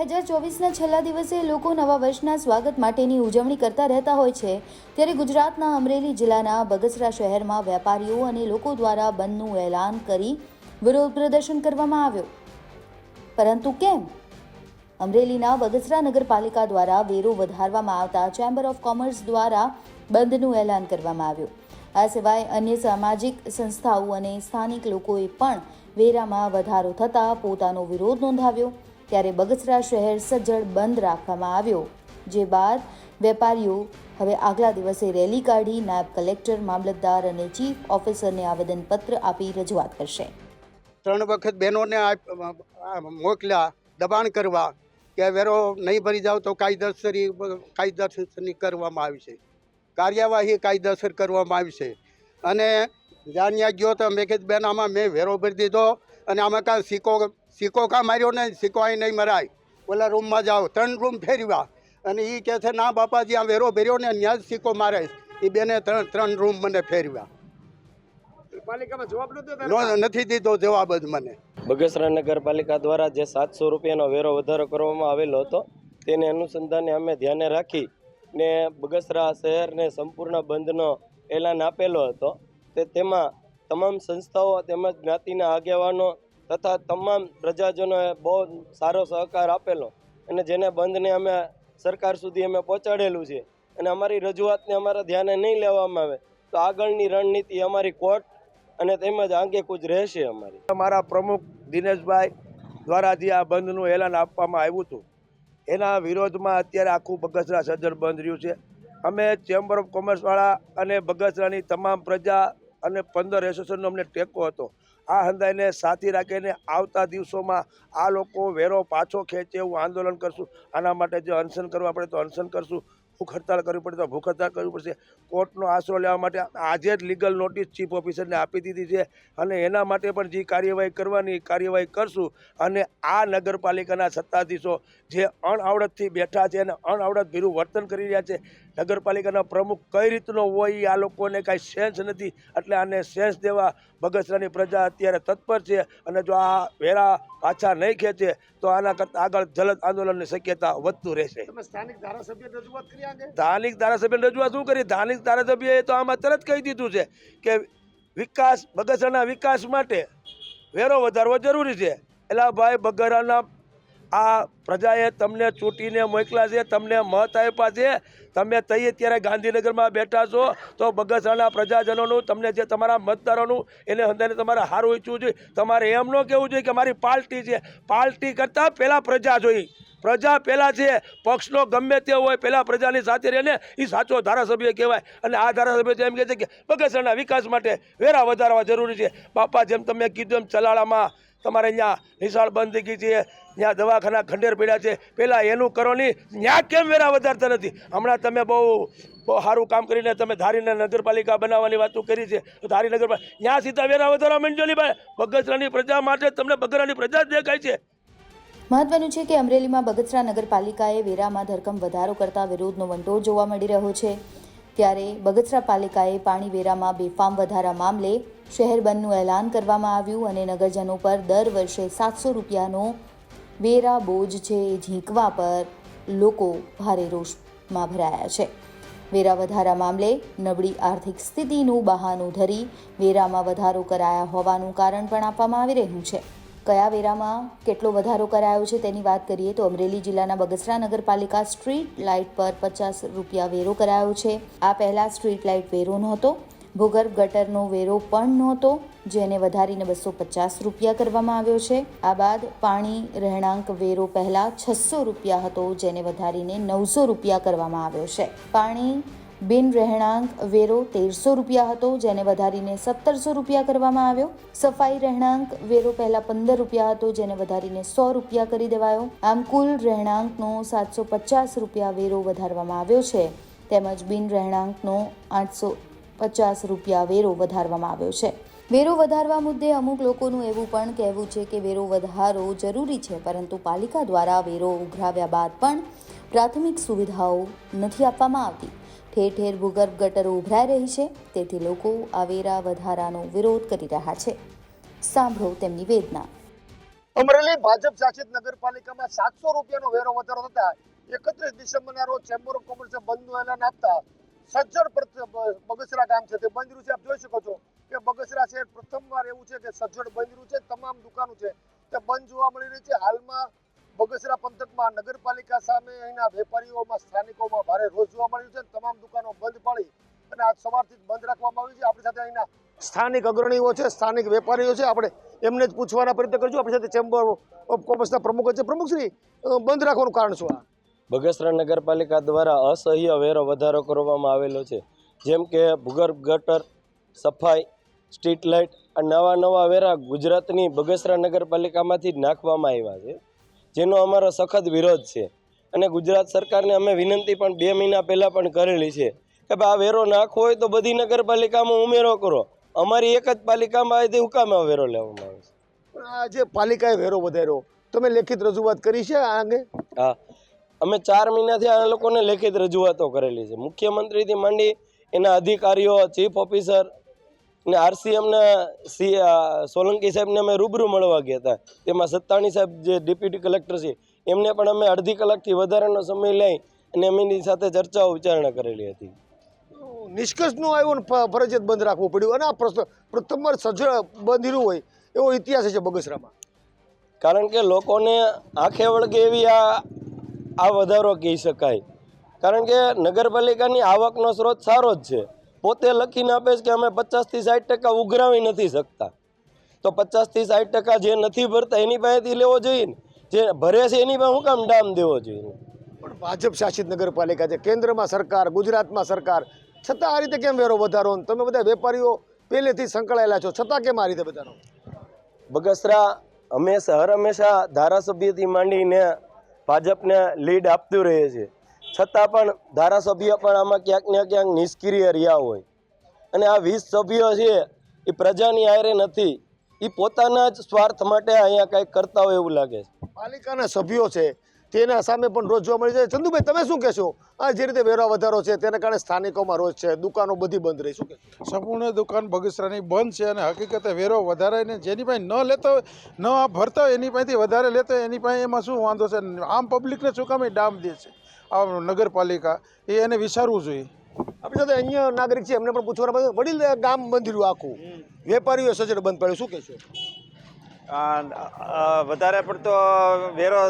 હજાર ચોવીસના છેલ્લા દિવસે લોકો નવા વર્ષના સ્વાગત માટેની ઉજવણી કરતા રહેતા હોય છે. ત્યારે ગુજરાતના અમરેલી જિલ્લાના બગસરા શહેરમાં વેપારીઓ અને લોકો દ્વારા બંધનું એલાન કરી વિરોધ પ્રદર્શન કરવામાં આવ્યો. પરંતુ કેમ? અમરેલીના બગસરા નગરપાલિકા દ્વારા વેરો વધારવામાં આવતા ચેમ્બર ઓફ કોમર્સ દ્વારા બંધનું એલાન કરવામાં આવ્યું. આ સિવાય અન્ય સામાજિક સંસ્થાઓ અને સ્થાનિક લોકોએ પણ વેરામાં વધારો થતાં પોતાનો વિરોધ નોંધાવ્યો. ત્યારે બગસરા શહેર સજ્જડ બંધ રાખવામાં આવ્યો, જે બાદ વેપારીઓ હવે આગલા દિવસે રેલી કાઢી નાયબ કલેક્ટર, મામલતદાર અને ચીફ ઓફિસરને આવેદનપત્ર આપી રજૂઆત કરશે. ત્રણ વખત બહેનોને મોકલ્યા, દબાણ કરવા કે વેરો નહીં ભરી જાવ તો કાયદેસરી કાયદેસરની કરવામાં આવી છે. કાર્યવાહી કાયદેસર કરવામાં આવી છે. અને જાણ્યા ગયો તો મેં કીધું, બેન, આમાં મેં વેરો ભરી દીધો અને આમાં કાંઈ સિક્કો સિક્કો કાં માર્યો ને સિક્કો અહીં નહીં મરાય. ઓલા રૂમમાં જાઓ ત્રણ રૂમ ફેરવ્યા. અને એ કહે છે ના બાપાજી આ વેરો ભર્યો ને ત્યાં જ સિક્કો મારે એ બેને ત્રણ ત્રણ રૂમ મને ફેરવ્યા. જવાબ નો- નથી દીધો જવાબ જ મને. બગસરા નગરપાલિકા દ્વારા જે સાતસો રૂપિયાનો વેરો વધારો કરવામાં આવેલો હતો તેને અનુસંધાને અમે ધ્યાને રાખી ને બગસરા શહેરને સંપૂર્ણ બંધનો એલાન આપેલો હતો. તે તેમાં તમામ સંસ્થાઓ તેમજ જ્ઞાતિના આગેવાનો તથા તમામ પ્રજાજનોએ બહુ સારો સહકાર આપેલો અને જેને બંધને અમે સરકાર સુધી અમે પહોંચાડેલું છે અને અમારી રજૂઆતને અમારા ધ્યાને નહીં લેવામાં આવે, તો આગળની રણનીતિ અમારી કોર્ટ અને તેમજ આંગેકૂચ રહેશે અમારી. અમારા પ્રમુખ દિનેશભાઈ દ્વારા જે આ બંધનું એલાન આપવામાં આવ્યું હતું, એના વિરોધમાં અત્યારે આખું બગસરા સજ્જન બંધ રહ્યું છે. અમે ચેમ્બર ઓફ કોમર્સવાળા અને બગસરાની તમામ પ્રજા અને પંદર એસોસિએશનનો અમને ટેકો હતો. આ હંદાઈને સાથી રાખીને આવતા દિવસોમાં આ લોકો વેરો પાછો ખેંચે એવું આંદોલન કરશું. આના માટે જો અનશન કરવા પડે તો અનશન કરશું. ભૂખ હડતાળ કરવી પડે તો ભૂખ હડતાળ કરવી પડશે. કોર્ટનો આશરો લેવા માટે આજે જ લીગલ નોટિસ ચીફ ઓફિસરને આપી દીધી છે અને એના માટે પણ જે કાર્યવાહી કરવાની કાર્યવાહી કરશું અને આ નગરપાલિકાના સત્તાધીશો જે અણઆવડતથી બેઠા છે અને અણઆવડત ભીરું વર્તન કરી રહ્યા છે નગરપાલિકાના પ્રમુખ કઈ રીતનો હોય આ લોકોને કાંઈ સેન્સ નથી. એટલે આને સેન્સ દેવા બગસરાની પ્રજા અત્યારે તત્પર છે અને જો આ વેરા પાછા નહીં ખેંચે તો આના કરતાં આગળ જલદ આંદોલનની શક્યતા વધતું રહેશે. સ્થાનિક ધારાસભ્યને રજૂઆત શું કરી? સ્થાનિક ધારાસભ્યએ તો આમાં તરત કહી દીધું છે કે વિકાસ બગસરાના વિકાસ માટે વેરો વધારવો જરૂરી છે. એટલે ભાઈ બગસરાના આ પ્રજાએ તમને ચૂંટીને મોકલા છે, તમને મત આપ્યા છે. તમે તઈ અત્યારે ગાંધીનગરમાં બેઠા છો, તો બગસરાના પ્રજાજનોનું, તમને જે તમારા મતદારોનું, એને અંદર તમારે સારું ઈચ્છવું જોઈએ તમારે એમ ન કહેવું જોઈએ કે મારી પાર્ટી છે. પાર્ટી કરતાં પહેલાં પ્રજા જોઈ. પ્રજા પહેલાં છે પક્ષનો ગમે તે હોય, પહેલાં પ્રજાની સાથે રહીને એ સાચો ધારાસભ્ય કહેવાય. અને આ ધારાસભ્ય તો એમ કહે છે કે બગસરાના વિકાસ માટે વેરા વધારવા જરૂરી છે. બાપા જેમ તમે કીધું એમ ચલાળામાં તમારે અહીંયા નિશાળ બંધ થઈ ગઈ છે ત્યાં દવાખાના ખંડેર પડ્યા છે. પહેલાં એનું કરો નહીં ત્યાં કેમ વેરા વધારતા નથી? હમણાં તમે બહુ બહુ સારું કામ કરીને તમે ધારીને નગરપાલિકા બનાવવાની વાતો કરી છે. તો ધારી નગરપાલિકા ત્યાં સીધા વેરા વધારવા માંડજો નહીં ભાઈ. બગસરાની પ્રજા માટે તમને બગસરાની પ્રજા જ દેખાય છે. મહત્વનું છે કે અમરેલીમાં બગસરા નગરપાલિકાએ વેરામાં ધરકમ વધારો કરતા વિરોધનો વંટોળ જોવા મળી રહ્યો છે. ત્યારે બગસરા પાલિકાએ પાણી વેરામાં બેફામ વધારા મામલે શહેર બંધનું એલાન કરવામાં આવ્યું અને નગરજનો પર દર વર્ષે સાતસો રૂપિયાનો વેરા બોજ છે એ ઝીંકવા પર લોકો ભારે રોષમાં ભરાયા છે. વેરા વધારા મામલે નબળી આર્થિક સ્થિતિનું બહાનું ધરી વેરામાં વધારો કરાયા હોવાનું કારણ પણ આપવામાં આવી રહ્યું છે. કયા વેરામાં કેટલો વધારો કરાયો છે તેની વાત કરીએ તો અમરેલી જિલ્લાના બગસરા નગરપાલિકા સ્ટ્રીટ લાઇટ પર પચાસ રૂપિયા વેરો કરાયો છે. આ પહેલાં સ્ટ્રીટ લાઇટ વેરો નહોતો. ભૂગર્ભ ગટરનો વેરો પણ નહોતો, જેને વધારીને બસો પચાસ રૂપિયા કરવામાં આવ્યો છે. આ બાદ પાણી રહેણાંક વેરો પહેલાં છસો રૂપિયા હતો, જેને વધારીને નવસો રૂપિયા કરવામાં આવ્યો છે. પાણી બિન રહેણાંક વેરો તેરસો રૂપિયા હતો, જેને વધારીને સત્તરસો રૂપિયા કરવામાં આવ્યો. સફાઈ રહેણાંક વેરો પહેલા પંદર રૂપિયા હતો, જેને વધારીને સો રૂપિયા કરી દેવાયો. આમ કુલ રહેણાંકનો સાતસો પચાસ રૂપિયા વેરો વધારવામાં આવ્યો છે. તેમજ બિન રહેણાંકનો આઠસો પચાસ રૂપિયા વેરો વધારવામાં આવ્યો છે. વેરો વધારવા મુદ્દે અમુક લોકોનું એવું પણ કહેવું છે કે વેરો વધારો જરૂરી છે, પરંતુ પાલિકા દ્વારા વેરો ઉઘરાવ્યા બાદ પણ પ્રાથમિક સુવિધાઓ નથી આપવામાં આવતી. ઠેર ઠેર ભૂગર્ભ ગટરો ઉભરાઈ રહી છે. તેથી લોકો આ વેરા વધારાનો વિરોધ કરી રહ્યા છે. સાંભળો તેમની વેદના. અમરેલી ભાજપ શાસિત નગરપાલિકામાં સાતસો રૂપિયાનો વેરો વધારો થતા એકત્રીસ ડિસેમ્બરના રોજ ચેમ્બર ઓફ કોમર્સે બંધનું એલાન આપતા સજ્જડ બગસરા ગામ છે તે બંધ રહ્યું છે. આપ જોઈ શકો છો કે બગસરા શહેર પ્રથમવાર એવું છે કે સજ્જડ બંધ રહ્યું છે. તમામ દુકાનો છે તે બંધ જોવા મળી રહી છે. હાલમાં બગસરા પંથકમાં નગરપાલિકા સામે અહીંના વેપારીઓમાં, સ્થાનિકોમાં ભારે રોષ જોવા મળ્યું છે તમામ દુકાનો બંધ પાડી અને આજ સવારથી બંધ રાખવામાં આવી છે. આપણી સાથે અહીંના સ્થાનિક અગ્રણીઓ છે, સ્થાનિક વેપારીઓ છે. આપણે એમને જ પૂછવાના પ્રયત્ન કરજો આપણી સાથે ચેમ્બર ઓફ કોમર્સના પ્રમુખ છે. પ્રમુખશ્રી બંધ રાખવાનું કારણ શું આ? બગસરા નગરપાલિકા દ્વારા અસહ્ય વેરો વધારો કરવામાં આવેલો છે. જેમ કે ભૂગર્ભ ગટર, સફાઈ, સ્ટ્રીટ લાઇટ આ નવા નવા વેરા ગુજરાતની બગસરા નગરપાલિકામાંથી જ નાખવામાં આવ્યા છે. જેનો અમારો સખત વિરોધ છે. અને ગુજરાત સરકારને અમે વિનંતી પણ બે મહિના પહેલાં પણ કરેલી છે કે ભાઈ આ વેરો નાખવો હોય તો બધી નગરપાલિકામાં ઉમેરો કરો. અમારી એક જ પાલિકામાં આવી કામ વેરો લેવામાં આવે છે. આ જે પાલિકાએ વેરો વધાર્યો તમે લેખિત રજૂઆત કરી છે આ અંગે? હા. અમે ચાર મહિનાથી આ લોકોને લેખિત રજૂઆતો કરેલી છે. મુખ્યમંત્રીથી માંડી એના અધિકારીઓ ચીફ ઓફિસર ને આરસીએમને સી સોલંકી સાહેબને અમે રૂબરૂ મળવા ગયા હતા. તેમાં સત્તાણી સાહેબ જે ડેપ્યુટી કલેક્ટર છે એમને પણ અમે અડધી કલાકથી વધારાનો સમય લઈ અને એમની સાથે ચર્ચાઓ વિચારણા કરેલી હતી. નિષ્કર્ષ નો આવ્યો ને ફરજિયાત બંધ રાખવું પડ્યું. અને આ પ્રશ્ન પ્રથમવાર સજળ બંધ હોય એવો ઇતિહાસ છે બગસરામાં. કારણ કે લોકોને આંખે વળગે એવી આ આ વધારો કહી શકાય. કારણ કે નગરપાલિકાની આવકનો સ્ત્રોત સારો જ છે. પોતે લખીને આપે છે કે અમે પચાસથી સાઠ ટકા ઉઘરાવી નથી શકતા. તો પચાસથી સાઠ ટકા જે નથી ભરતા એની પાસેથી લેવો જોઈએ ને? જે ભરે છે એની પાસે હું કામ ડામ દેવો જોઈએ? પણ ભાજપ શાસિત નગરપાલિકા છે કેન્દ્રમાં સરકાર ગુજરાતમાં સરકાર છતાં આ રીતે કેમ વેરો વધારો? તમે બધા વેપારીઓ પહેલેથી સંકળાયેલા છો છતાં કેમ આ રીતે વધારો? બગસરા હંમેશા હર હંમેશા ધારાસભ્યથી માંડીને ભાજપને લીડ આપતું રહે છે. છતાં પણ ધારાસભ્ય પણ આમાં ક્યાંક ને ક્યાંક નિષ્ક્રિય રહ્યા હોય. અને આ વીસ સભ્યો છે એ પ્રજાની આયરે નથી. એ પોતાના જ સ્વાર્થ માટે અહીંયા કંઈક કરતા હોય એવું લાગે છે. પાલિકાના સભ્યો છે તેના સામે પણ રોજ જોવા મળી જાય. ચંદુભાઈ તમે શું કહેશો? આ જે રીતે વેરા વધારો છે તેના કારણે સ્થાનિકોમાં રોજ છે દુકાનો બધી બંધ રહી. શું સંપૂર્ણ દુકાન બગસરાની બંધ છે અને હકીકતે વેરો વધારાને જેની પાસે ન લેતો ન ભરતો હોય એની પાસેથી વધારે લેતો એની પાસે એમાં શું વાંધો છે? આમ પબ્લિકને શું કામ એ ડામ દે છે? આ નગરપાલિકા એ એને વિચારવું જોઈએ. આપણે સાથે અન્ય નાગરિક છે એમને પણ પૂછવાના બધા. વડીલ ગામ બંધ આખું. વેપારીઓ સજડ બંધ પડે શું કહેશો? વધારે પડતો વેરો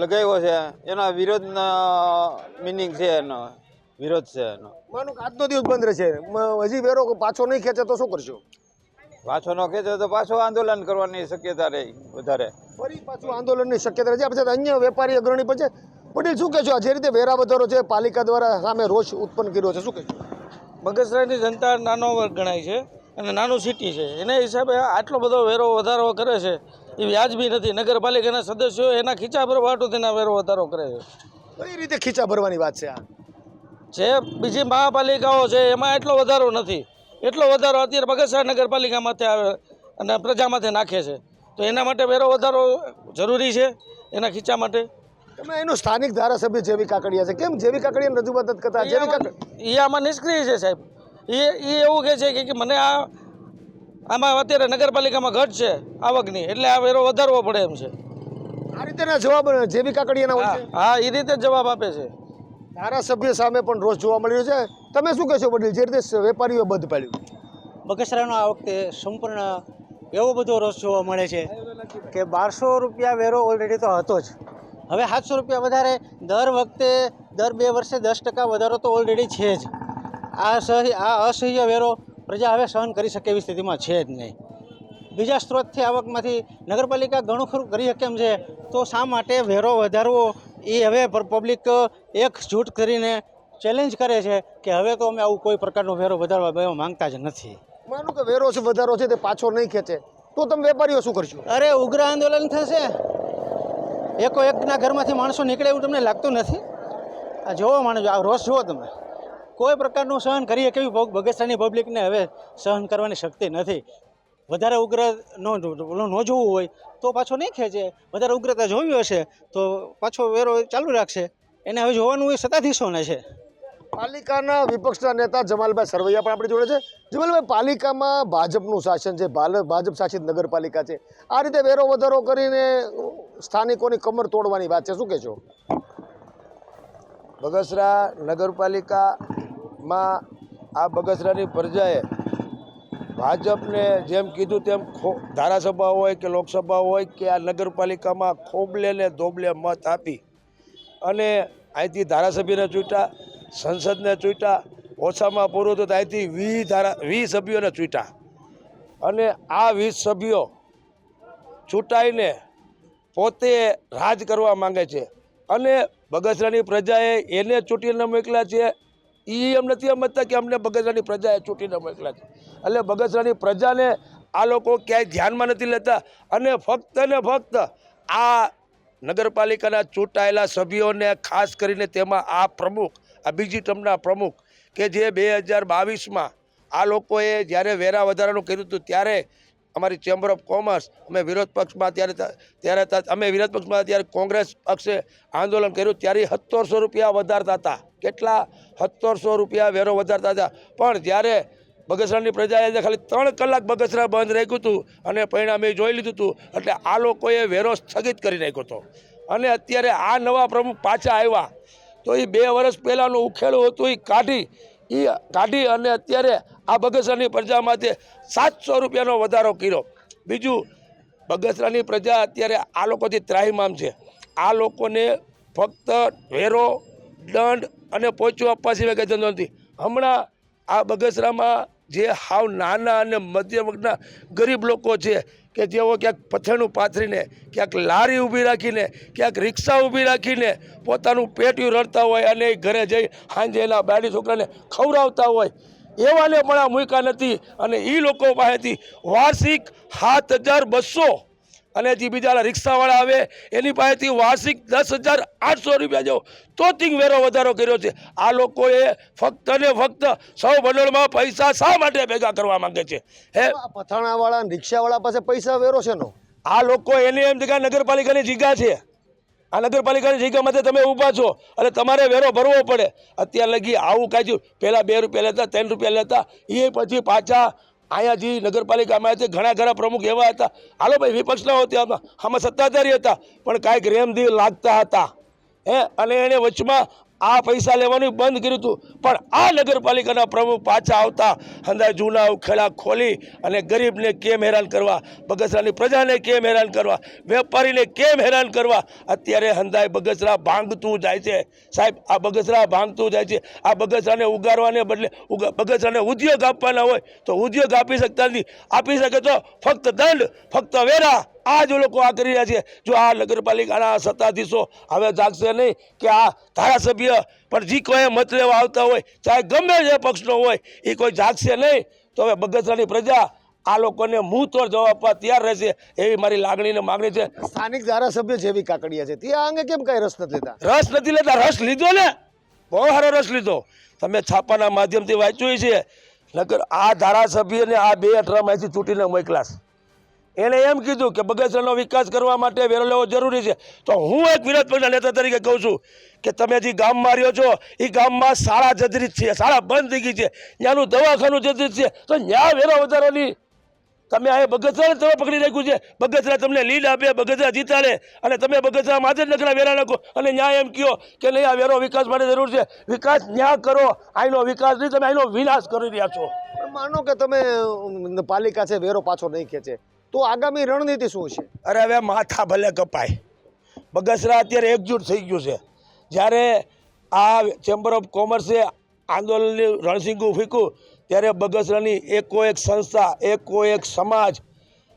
લગાવ્યો છે. એનો વિરોધ મિનિંગ છે એનો. વિરોધ છે એનો. માનો કે આજનો દિવસ બંધ રહેશે. હજી વેરો પાછો નહીં ખેંચે તો શું કરશો? પાછો ન ખેંચે તો પાછો આંદોલન કરવાની શક્યતા રહી વધારે. ફરી પાછું આંદોલનની શક્યતા રહે. છે આપણે અન્ય વેપારી અગ્રણી પણ છે. પટેલ શું કહેશો? આ જે રીતે વેરા વધારો છે પાલિકા દ્વારા સામે રોષ ઉત્પન્ન કર્યો છે શું કહેશો? બગસરાની જનતા નાનો વર્ગ ગણાય છે અને નાનું સિટી છે. એના હિસાબે આટલો બધો વેરો વધારો કરે છે એ વ્યાજબી નથી. નગરપાલિકાના સદસ્યો એના ખીચા ભરવાટો તેના વેરો વધારો કરે છે. કઈ રીતે ખીચા ભરવાની વાત છે આ? જે બીજી મહાપાલિકાઓ છે એમાં એટલો વધારો નથી. એટલો વધારો અત્યારે બગસરા નગરપાલિકામાંથી આવે અને પ્રજામાંથી નાખે છે. તો એના માટે વેરો વધારો જરૂરી છે એના ખીચા માટે? તમે એનું સ્થાનિક ધારાસભ્ય જેવી કાકડિયા છે. કેમ જેવી કાકડિયાને રજૂઆત નથી કરતા? જેવી કાકડી એ આમાં નિષ્ક્રિય છે સાહેબ. એ એ એવું કહે છે કે- કે મને આ આમાં અત્યારે નગરપાલિકામાં ઘટ છે આવકની. એટલે આ વેરો વધારવો પડે એમ છે. આ રીતેના જવાબ જેવી કાકડિયાના હોય હા છે? હા એ રીતે જ જવાબ આપે છે. ધારાસભ્ય સામે પણ રોષ જોવા મળ્યો છે. તમે શું કહેશો વડીલ? જે રીતે વેપારીઓ બંધ પાડ્યું. બગસરાનો આ વખતે સંપૂર્ણ એવો બધો રોષ જોવા મળે છે કે બારસો રૂપિયા વેરો ઓલરેડી તો હતો જ. હવે સાતસો રૂપિયા વધારે દર વખતે દર બે વર્ષે દસ ટકા વધારો તો ઓલરેડી છે જ. આ સહી આ અસહ્ય વેરો પ્રજા હવે સહન કરી શકે એવી સ્થિતિમાં છે જ નહીં. બીજા સ્ત્રોતથી આવકમાંથી નગરપાલિકા ઘણું ખરું કરી શકે એમ છે તો શા માટે વેરો વધારવો એ હવે પબ્લિક એક જૂટ કરીને ચેલેન્જ કરે છે કે હવે તો અમે આવું કોઈ પ્રકારનો વેરો વધારવા માંગતા જ નથી. માનું કે વેરો છે વધારો છે તે પાછો નહીં ખેંચે. તો તમે વેપારીઓ શું કરશો? અરે ઉગ્ર આંદોલન થશે. એકો એકના ઘરમાંથી માણસો નીકળે એવું તમને લાગતું નથી? આ જોવો માણસ, આ રોષ જુઓ તમે. કોઈ પ્રકારનું સહન કરીએ કેવી બગસરાની પબ્લિકને હવે સહન કરવાની શક્તિ નથી. વધારે ઉગ્ર નો ન જોવું હોય તો પાછો નહીં ખેંચે. વધારે ઉગ્રતા જોવી હશે તો પાછો વેરો ચાલુ રાખશે. એને હવે જોવાનું એ સત્તાધીશોને છે. પાલિકાના વિપક્ષના નેતા જમાલભાઈ સરવૈયા પણ આપણી જોડે છે. જમાલભાઈ, પાલિકામાં ભાજપનું શાસન છે ભાજપ શાસિત નગરપાલિકા છે. આ રીતે વેરો વધારો કરીને સ્થાનિકોની કમર તોડવાની વાત છે. શું કહેશો? બગસરા નગરપાલિકામાં આ બગસરાની પ્રજાએ ભાજપને જેમ કીધું તેમ ખો, ધારાસભા હોય કે લોકસભા હોય કે આ નગરપાલિકામાં ખોબલે ને ધોબલે મત આપી અને અહીંથી ધારાસભ્યને ચૂંટ્યા. સંસદને ચૂંટ્યા, ઓછામાં પૂરું તો ત્યાંથી વી ધારા, વી સભ્યોને ચૂંટ્યા. અને આ વીસ સભ્યો ચૂંટાઈને પોતે રાજ કરવા માંગે છે. અને બગસરાની પ્રજાએ એને ચૂંટીને મોકલ્યા છે. એ એમ નથી સમજતા કે અમને બગસરાની પ્રજાએ ચૂંટીને મોકલ્યા છે. એટલે બગસરાની પ્રજાને આ લોકો ક્યાંય ધ્યાનમાં નથી લેતા અને ફક્ત ને ફક્ત આ નગરપાલિકાના ચૂંટાયેલા સભ્યોને ખાસ કરીને તેમાં આ પ્રમુખ આ બીજી ટર્મના પ્રમુખ કે જે બે હજાર બાવીસમાં આ લોકોએ જ્યારે વેરા વધારાનું કર્યું હતું, ત્યારે અમારી ચેમ્બર ઓફ કોમર્સ અમે વિરોધ પક્ષમાં ત્યારે ત્યારે અમે વિરોધ પક્ષમાં ત્યારે કોંગ્રેસ પક્ષે આંદોલન કર્યું, ત્યારે સત્તરસો રૂપિયા વધારતા હતા. કેટલા? સત્તરસો રૂપિયા વેરો વધારતા હતા. પણ જ્યારે બગસરાની પ્રજાએ ખાલી ત્રણ કલાક બગસરા બંધ રાખ્યું હતું અને પરિણામે જોઈ લીધું હતું, એટલે આ લોકોએ વેરો સ્થગિત કરી નાખ્યો હતો. અને અત્યારે આ નવા પ્રમુખ પાછા આવ્યા. તો એ બે વર્ષ પહેલાંનું ઉખેડું હતું, એ કાઢી એ કાઢી અને અત્યારે આ બગસરાની પ્રજામાંથી સાતસો રૂપિયાનો વધારો કર્યો. બીજું, બગસરાની પ્રજા અત્યારે આ લોકોથી ત્રાહીમામ છે. આ લોકોને ફક્ત વેરો દંડ અને પોચું આપવા સિવાય કંઈ ધંધો નથી. હમણાં આ બગસરામાં જે હાવ નાના અને મધ્યમ વર્ગના ગરીબ લોકો છે કે જેઓ ક્યાંક પથેણું પાથરીને, ક્યાંક લારી ઊભી રાખીને, ક્યાંક રિક્ષા ઊભી રાખીને પોતાનું પેટ્યું રડતા હોય અને ઘરે જઈ સાંજે એના બાળી છોકરાને ખવડાવતા હોય. એવાને પણ આ મૂક્યા નથી અને એ લોકો પાસેથી વાર્ષિક સાત હજાર બસો અને જે બીજા રિક્ષાવાળા આવે એની પાસેથી વાર્ષિક દસ હજાર આઠસો રૂપિયા જેવો તોતિંગ વેરો વધારો કર્યો છે. આ લોકોએ ફક્ત ને ફક્ત સૌ ભંડોળમાં પૈસા શા માટે ભેગા કરવા માંગે છે? હે? પથાણાવાળા રિક્ષાવાળા પાસે પૈસા વેરો છે નો? આ લોકો એને એમ જગ્યા નગરપાલિકાની જગ્યા છે. આ નગરપાલિકાની જગ્યામાંથી તમે ઊભા છો અને તમારે વેરો ભરવો પડે. અત્યાર લગી આવું કાંઈ પહેલાં બે રૂપિયા લેતા ત્રણ રૂપિયા લેતા એ પછી પાછા અહીંયા જે નગરપાલિકામાં છે, ઘણા ઘણા પ્રમુખ એવા હતા. હાલો ભાઈ વિપક્ષના હોતા આમાં સત્તાધારી હતા, પણ કાંઈક રેમદી લાગતા હતા. હે? અને એને વચમાં આ પૈસા લેવાનું બંધ કર્યું હતું. પણ આ નગરપાલિકાના પ્રમુખ પાછા આવતા હંદાય જૂના ઉખેડા ખોલી અને ગરીબને કેમ હેરાન કરવા, બગસરાની પ્રજાને કેમ હેરાન કરવા, વેપારીને કેમ હેરાન કરવા? અત્યારે હંદાય બગસરા ભાંગતું જાય છે. સાહેબ, આ બગસરા ભાંગતું જાય છે. આ બગસરાને ઉગારવાને બદલે બગસરાને ઉદ્યોગ આપવાના હોય તો ઉદ્યોગ આપી શકતા નથી. આપી શકે તો ફક્ત દંડ, ફક્ત વેરા. આ જ લોકો આ કરી રહ્યા છે. જો આ નગરપાલિકાના સત્તાધીશો હવે જાગશે નહીં કે આ ધારાસભ્ય પણ જે કોઈ મત લેવા આવતા હોય ચાહે ગમે જે પક્ષનો હોય એ કોઈ જાગશે નહીં. તો હવે બગસરાની પ્રજા આ લોકોને મુંહ તોડ જવાબ આપવા તૈયાર રહેશે એવી મારી લાગણી ને માગણી છે. સ્થાનિક ધારાસભ્ય જેવી કાકડિયા છે. તે આ અંગે કેમ કઈ રસ નથી લેતા? રસ નથી લેતા. રસ લીધો ને? બહુ સારો રસ લીધો. તમે છાપાના માધ્યમથી વાંચ્યું છે નગર આ ધારાસભ્યને આ બે અઠરામાંથી ચૂંટીને મોકલાશ. એણે એમ કીધું કે બગસરાનો વિકાસ કરવા માટે વેરો લેવો જરૂરી છે. તો હું એક વિરોધ પક્ષના નેતા તરીકે કહું છું કે તમે જે ગામમાં રહ્યો છો એ ગામમાં શાળા જર્જરિત છે, શાળા બંધ થઈ ગઈ છે, ત્યાંનું દવાખાનું જર્જરિત છે. તો ત્યાં વેરો વધારોની તમે આ બગસરાને તમે પકડી રાખ્યું છે. બગસરા તમને લીડ આપે, બગસરા જીતાડે અને તમે બગસરા માથે જ નકરા વેરા નાખો. અને ન્યાય એમ કહો કે નહીં, આ વેરો વિકાસ માટે જરૂર છે. વિકાસ ન્યા કરો, આઈનો વિકાસ નહીં, તમે આઈનો વિનાશ કરી રહ્યા છો. માનો કે તમે પાલિકા છે, વેરો પાછો નહીં ખેંચે. તો આગામી રણનીતિ શું છે? અરે હવે માથા ભલે કપાય. બગસરા અત્યારે એકજૂટ થઈ ગયું છે. જ્યારે આ ચેમ્બર ઓફ કોમર્સે આંદોલનની રણસિંગું ફીકું ત્યારે બગસરાની એકો એક સંસ્થા, એકો એક સમાજ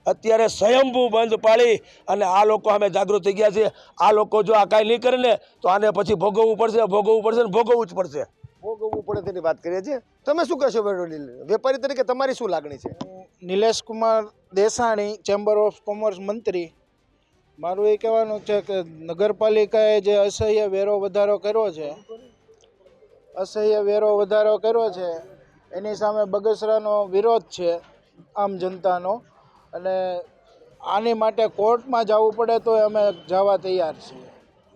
અત્યારે સ્વયંભૂ બંધ પાડી અને આ લોકો અમે જાગૃત થઈ ગયા છે. આ લોકો જો આ કાંઈ નહીં કરે ને, તો આને પછી ભોગવવું પડશે ભોગવવું પડશે ને ભોગવવું જ પડશે. ભોગવવું પડે તેની વાત કરીએ છીએ. તમે શું કહેશો વેપારી તરીકે તમારી શું લાગણી છે? Nilesh Kumar Desani chamber of commerce મંત્રી. મારું એ કહેવાનું છે કે નગરપાલિકાએ જે અસહ્ય વેરો વધારો કર્યો છે, અસહ્ય વેરો વધારો કર્યો છે, એની સામે બગસરાનો વિરોધ છે આમ જનતાનો. અને આની માટે કોર્ટમાં જવું પડે તો અમે જવા તૈયાર છીએ.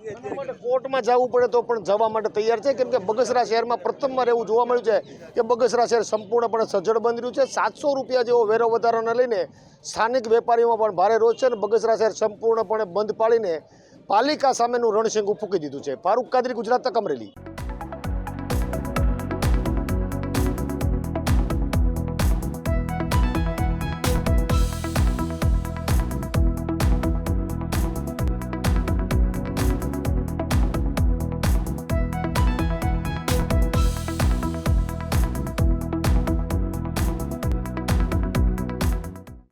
કોર્ટમાં જવું પડે તો પણ જવા માટે તૈયાર છે? કેમ કે બગસરા શહેરમાં પ્રથમવાર એવું જોવા મળ્યું છે કે બગસરા શહેર સંપૂર્ણપણે સજ્જડ બંધ રહ્યું છે. સાતસો રૂપિયા જેવો વેરો વધારાને લઈને સ્થાનિક વેપારીઓમાં પણ ભારે રોષ છે અને બગસરા શહેર સંપૂર્ણપણે બંધ પાડીને પાલિકા સામેનું રણશીંગું ફૂંકી દીધું છે. ફારૂક કાદરી, ગુજરાત તક અમરેલી.